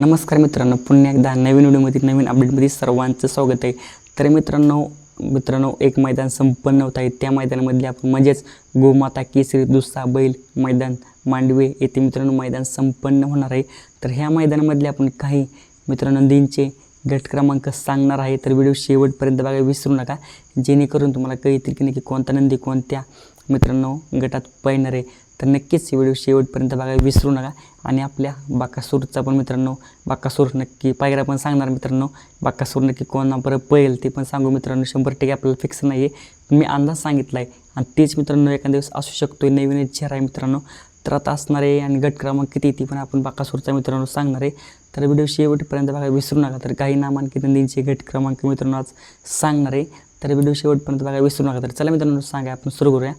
नमस्कार मित्रांनो पुन्हा एकदा नवीन व्हिडिओमध्ये नवीन अपडेटमध्ये सर्वांचं स्वागत आहे. तर मित्रांनो मित्रांनो एक मैदान संपन्न होत आहे. त्या मैदानामधले आपण म्हणजेच गोमाता केसरी दुसरा बैल मैदान मांडवे येथे मित्रांनो मैदान संपन्न होणार आहे. तर ह्या मैदानामधले आपण काही मित्रांनो दिनचे गट क्रमांक सांगणार आहे. तर व्हिडिओ शेवटपर्यंत बघायला विसरू नका. जेणेकरून तुम्हाला कळतील की नक्की कोणता नंदी कोणत्या मित्रांनो गटात पळणार आहे. तर नक्कीच व्हिडिओ शेवटपर्यंत बघायला विसरू नका. आणि आपल्या बाकासूरचा पण मित्रांनो बाकासूर नक्की पायऱ्या पण सांगणार मित्रांनो. बाकासूर नक्की कोणा बरं पळेल ते पण सांगू मित्रांनो. शंभर टक्के आपल्याला फिक्स नाही आहे मी अंदाज सांगितला आहे आणि तेच मित्रांनो एखाद्या दिवस असू शकतो नवीन चेहरा आहे मित्रांनो. तर आता असणार आहे आणि गट क्रमांक किती ती पण आपण बाकासूरचा मित्रांनो सांगणार आहे. तर व्हिडिओ शेवटपर्यंत बघायला विसरू नका. तर काही नामांकित नंदींचे गट क्रमांक मित्रांनो आज सांगणार आहे. तर व्हिडिओ शेवटपर्यंत बघायला विसरू नका. तर चला मित्रांनो सांगा. आपण सुरू करूया.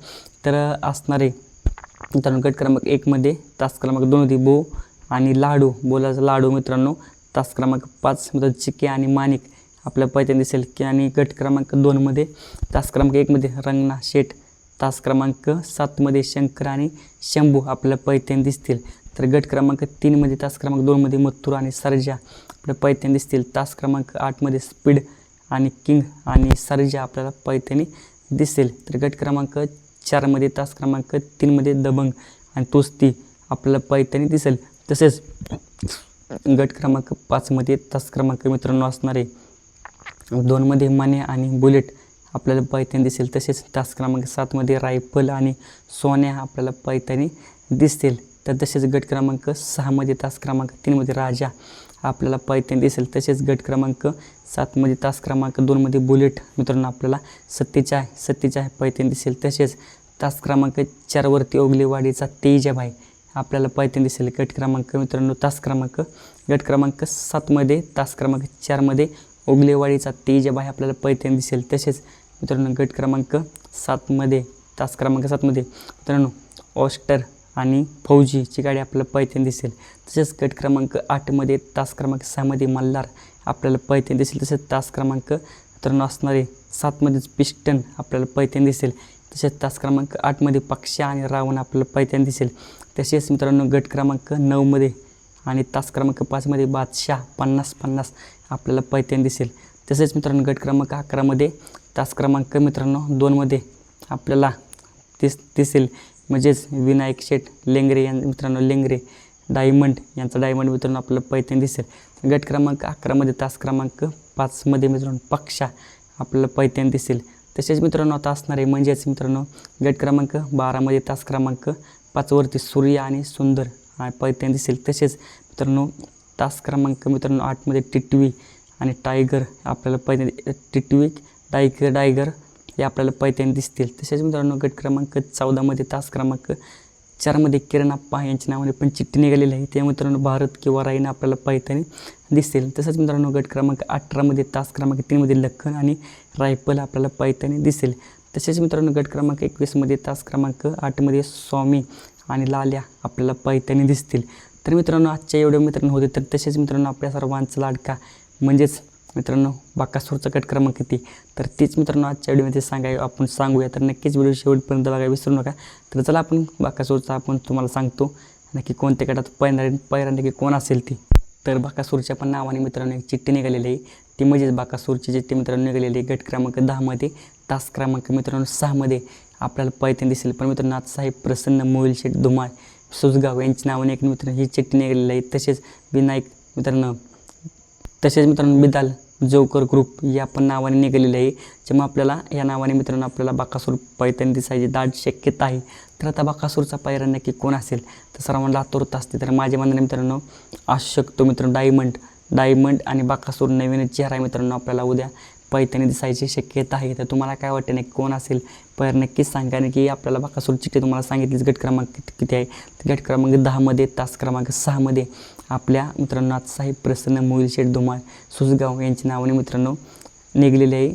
तर असणार आहे मित्रांनो गट क्रमांक एकमध्ये तास क्रमांक दोन होती बो आणि लाडू. बोलाचा लाडू मित्रांनो. तास क्रमांक पाच मित्रांनो चिके आणि माणिक. आपल्या पैत्याने दिसेल की आणि गट क्रमांक दोनमध्ये तास क्रमांक एकमध्ये रंगना शेठ. तास क्रमांक सातमध्ये शंकर आणि शंभू आपल्या पैत्याने दिसतील. तर गट क्रमांक तीनमध्ये तास क्रमांक दोनमध्ये मथुर आणि सर्जा आपल्या पैत्याने दिसतील. तास क्रमांक आठमध्ये स्पीड आणि किंग आणि सर्जा आपल्याला पैत्याने दिसेल. तर गट क्रमांक चारमध्ये तास क्रमांक तीनमध्ये दबंग आणि तोस्ती आपल्याला पैत्याने दिसेल. तसेच गट क्रमांक पाचमध्ये तास क्रमांक मित्रांनो असणारे दोनमध्ये माने आणि बुलेट आपल्याला पैत्याने दिसेल. तसेच तास क्रमांक सातमध्ये रायफल आणि सोन्या आपल्याला पैत्याने दिसतील तर तसेच गट क्रमांक सहामध्ये तास क्रमांक तीनमध्ये राजा आपल्याला पैत्याने दिसेल तसेच गट क्रमांक सातमध्ये तास क्रमांक दोनमध्ये बुलेट. मित्रांनो आपल्याला सत्तेच्या आहे सत्तेच्या आहे पैत्याने दिसेल तसेच तास क्रमांक चारवरती ओगलेवाडीचा आहे आपल्याला पैत्याने दिसेल गट क्रमांक मित्रांनो तास क्रमांक गट क्रमांक सातमध्ये तास क्रमांक चारमध्ये ओगलेवाडीचा आहे आपल्याला पैठण दिसेल तसेच मित्रांनो गट क्रमांक सातमध्ये तास क्रमांक सातमध्ये मित्रांनो ऑस्टर आणि फौजीची गाडी आपल्याला पैत्याने दिसेल. तसेच गट क्रमांक आठमध्ये तास क्रमांक सहामध्ये मल्हार आपल्याला पैत्याने दिसेल. तसेच तास क्रमांक मित्रांनो असणारे सातमध्येच पिस्टन आपल्याला पैत्याने दिसेल. तसेच तास क्रमांक आठमध्ये पक्षा आणि रावण आपल्याला पैत्याने दिसेल. तसेच मित्रांनो गट क्रमांक नऊमध्ये आणि तास क्रमांक पाचमध्ये बादशाह पन्नास पन्नास आपल्याला पैत्याने दिसेल. तसेच मित्रांनो गट क्रमांक अकरामध्ये तास क्रमांक मित्रांनो दोनमध्ये आपल्याला दिस दिसेल. म्हणजेच विनायक शेठ लेंगरे यां मित्रांनो लेंगरे डायमंड यांचा डायमंड मित्रांनो आपल्याला पैत्याने दिसेल. गट क्रमांक अकरामध्ये तास क्रमांक पाचमध्ये मित्रांनो पक्षा आपल्याला पैत्याने दिसेल. तसेच मित्रांनो आता असणार आहे म्हणजेच मित्रांनो गट क्रमांक बारामध्ये तास क्रमांक पाचवरती सूर्य आणि सुंदर हा दिसेल. तसेच मित्रांनो तास क्रमांक मित्रांनो आठमध्ये टिटवी आणि टायगर आपल्याला पैत्याने टिटवी टायगर टायगर हे आपल्याला पैत्याने दिसतील. तसेच मित्रांनो गट क्रमांक चौदामध्ये तास क्रमांक चारमध्ये किरण अप्पा यांच्या नावाने पण चिठ्ठी निघालेली आहे. ते मित्रांनो भारत किंवा राईनं आपल्याला पैत्याने दिसतील तसंच मित्रांनो गट क्रमांक अठरामध्ये तास क्रमांक तीनमध्ये लखन आणि रायफल आपल्याला पैत्याने दिसेल. तसेच मित्रांनो गट क्रमांक एकवीसमध्ये तास क्रमांक आठमध्ये स्वामी आणि लाल्या आपल्याला पैत्याने दिसतील. तर मित्रांनो आजच्या एवढ्या मित्रांनो होते तर तसेच मित्रांनो आपल्या सर्वांचा लाडका म्हणजेच मित्रांनो बाकासूरचा गट क्रमांक किती? तर तेच मित्रांनो आजच्या व्हिडिओमध्ये सांगाय आपण सांगूया. तर नक्कीच व्हिडिओ शेवटपर्यंत बघायला विसरू नका. तर चला आपण बाकासूरचा आपण तुम्हाला सांगतो नक्की कोणत्या गटात पैणार पैरा नक्की कोण असेल ती? तर बाकासूरच्या पण नावाने मित्रांनो एक चिठ्ठी निघालेली आहे. ती म्हणजेच बाकासूरची चिठ्ठी मित्रांनो निघालेली आहे. गट क्रमांक दहामध्ये तास क्रमांक मित्रांनो सहामध्ये आपल्याला पैत्याने दिसेल. पण मित्रांनो आज साहेब प्रसन्न मोहिलशेठ धुमाळ सुजगाव यांच्या नावाने एक मित्रांनो ही चिठ्ठी निघालेली आहे. तसेच विनायक मित्रांनो तसेच मित्रांनो बिदाल जोकर ग्रुप या पण नावाने निघालेले आहे. ज्यामुळे आपल्याला या नावाने मित्रांनो आपल्याला बाकासूर पैत्याने दिसायची दाट शक्यता आहे. तर आता बाकासूरचा पायरा नक्की कोण असेल? तर सर्वांना लातूरत असते. तर माझ्या मनाने मित्रांनो असू शकतो मित्रांनो डायमंड डायमंड आणि बाकासूर नवीन चेहरा मित्रांनो आपल्याला उद्या पैत्याने दिसायची शक्यता आहे. तर तुम्हाला काय वाटते? नक्की कोण असेल? पैर नक्कीच सांगा. की आपल्याला बाकासूर चिठ्ठी तुम्हाला सांगितलीच गट क्रमांक किती आहे? गट क्रमांक दहामध्ये तास क्रमांक सहामध्ये आपल्या मित्रांनो आज साहेब प्रसन्न मोहिल शेठ धुमाळ सुसगाव यांच्या नावाने मित्रांनो निघलेले आहे.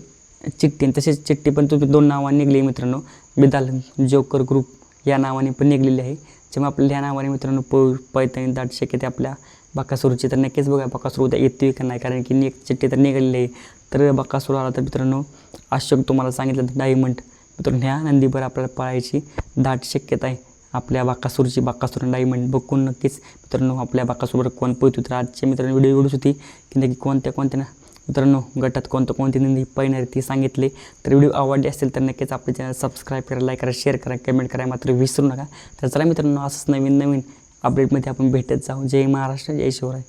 चिठ्ठी आणि तसेच चिठ्ठी पण तुम्ही दोन नावाने निघली मित्रांनो. बिदाल जोकर ग्रुप या नावाने पण निघलेली आहे. जेव्हा आपल्या या नावाने मित्रांनो प पैतानी दाट शक्यते आपल्या बाकासूरची तर नक्कीच बघा बाकासूर उद्या आहे का नाही? कारण की एक चिठ्ठी तर निघालेली आहे. तर बाकासूर आला तर मित्रांनो अशोक तुम्हाला सांगितलं तर डायमंड. मित्रांनो ह्या नंदीभर आपल्याला पळायची दाट शक्यता आहे. आपल्या बाकासूरची बाकासूर डायमंड बघून नक्कीच. मित्रांनो आपल्या बाकासूरवर कोण पोहतो तर आजच्या मित्रांनो व्हिडिओ एवढीच होती की नक्की कोणत्या कोणत्या ना मित्रांनो गटात कोणतं कोणती नंदी पहिणार ती सांगितले. तर व्हिडिओ आवडली असेल तर नक्कीच आपले चॅनल सबस्क्राईब करा लाईक करा शेअर करा कमेंट करा मात्र विसरू नका. तर चला मित्रांनो असंच नवीन नवीन अपडेटमध्ये आपण भेटत जाऊ. जय महाराष्ट्र जय शिवराय.